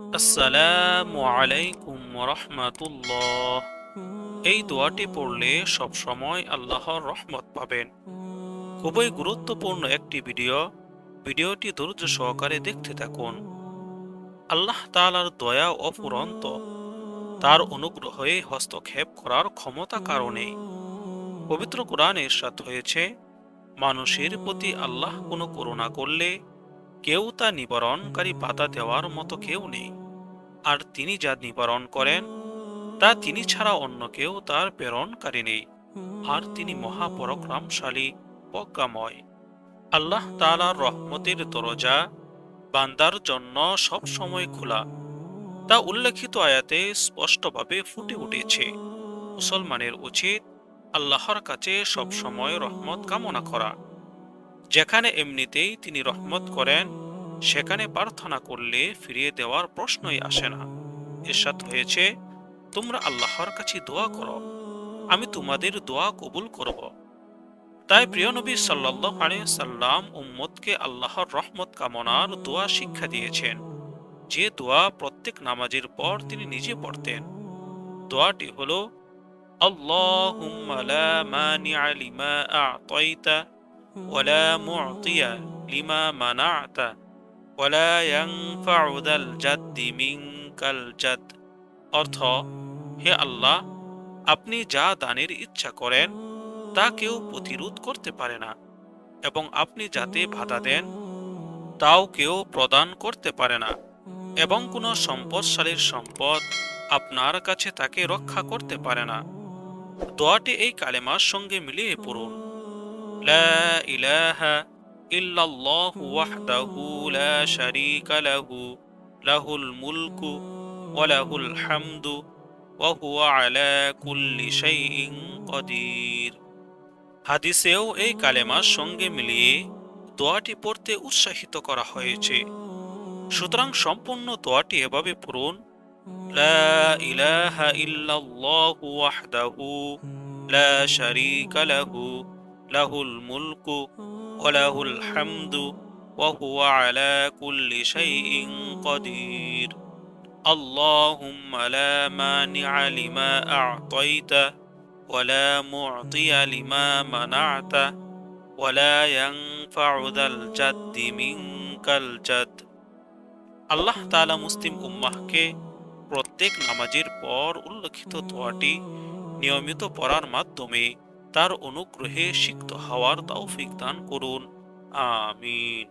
আসসালামু আলাইকুম রহমাতুল্লাহ এই দোয়াটি পড়লে সব সময় আল্লাহর রহমত পাবেন। খুবই গুরুত্বপূর্ণ একটি ভিডিও। ভিডিওটি ধৈর্য সহকারে দেখতে থাকুন। আল্লাহ তাআলার দয়া অফুরন্ত। তার অনুগ্রহে হস্তক্ষেপ করার ক্ষমতা কারণে। পবিত্র কোরআনে ইরশাদ হয়েছে, মানুষের প্রতি আল্লাহ কোনো করুণা করলে কেউ তা নিবারণকারী বাধা দেওয়ার মতো কেউ নেই। আর তিনি যা নিবারণ করেন, তা তিনি ছাড়া অন্য কেউ তার প্রেরণকারী নেই। আর তিনি মহাপরাক্রমশালী প্রজ্ঞাময় আল্লাহ তাআলার রহমতের দরজা বান্দার জন্য সব সময় খোলা। তা উল্লেখিত আয়াতে স্পষ্টভাবে ফুটে উঠেছে। মুসলমানের উচিত আল্লাহর কাছে সব সময় রহমত কামনা করা। যেখানে এমনিতেই তিনি রহমত করেন, সেখানে প্রার্থনা করলে ফিরিয়ে দেওয়ার প্রশ্নই আসে না। এরশাদ হয়েছে, তোমরা আল্লাহর কাছে দোয়া করো, আমি তোমাদের দোয়া কবুল করব। তাই প্রিয় নবী সাল্লাহ সাল্লাম উম্মদকে আল্লাহর রহমত কামনার দোয়া শিক্ষা দিয়েছেন। যে দোয়া প্রত্যেক নামাজের পর তিনি নিজে পড়তেন। দোয়াটি হল, আল্লাহুম্মা লা মানি'a লিমা আ'তাইতা ولا معطي لما منعت ولا ينفع ذا الجد منك الجد অর্থ হে আল্লাহ আপনি যা দানের ইচ্ছা করেন তা কেউ প্রতিরোধ করতে পারে না এবং আপনি যাতে বাধা দেন তাও কেউ প্রদান করতে পারে না এবং কোনো সম্পদশালীর সম্পদ আপনার কাছে তাকে রক্ষা করতে পারে না দোয়াটি এই কালেমার সঙ্গে মিলিয়ে পড়ুন لا إله إلا الله وحده لا شريك له له الملك وله الحمد وهو على كل شيء قدير হাদিসেও এই কালেমার সঙ্গে মিলিয়ে দোয়াটি পড়তে উৎসাহিত করা হয়েছে। সুতরাং সম্পূর্ণ দোয়াটি এভাবে পূরণ ইলাহা ইল্লাল্লাহু ওয়াহদাহু লা শারীকা লাহু الملك وله الحمد وهو على كل شيء قدير اللهم لا مانع لما أعطيت ولا معطي لما منعت ولا ينفع ذا الجد منك الجد আল্লাহ তাআলা মুসলিম উম্মাহকে প্রত্যেক নামাজের পর উল্লেখিত দোয়াটি নিয়মিত পড়ার মাধ্যমে তার অনুগ্রহে সিক্ত হওয়ার তৌফিক দান করুন। আমিন।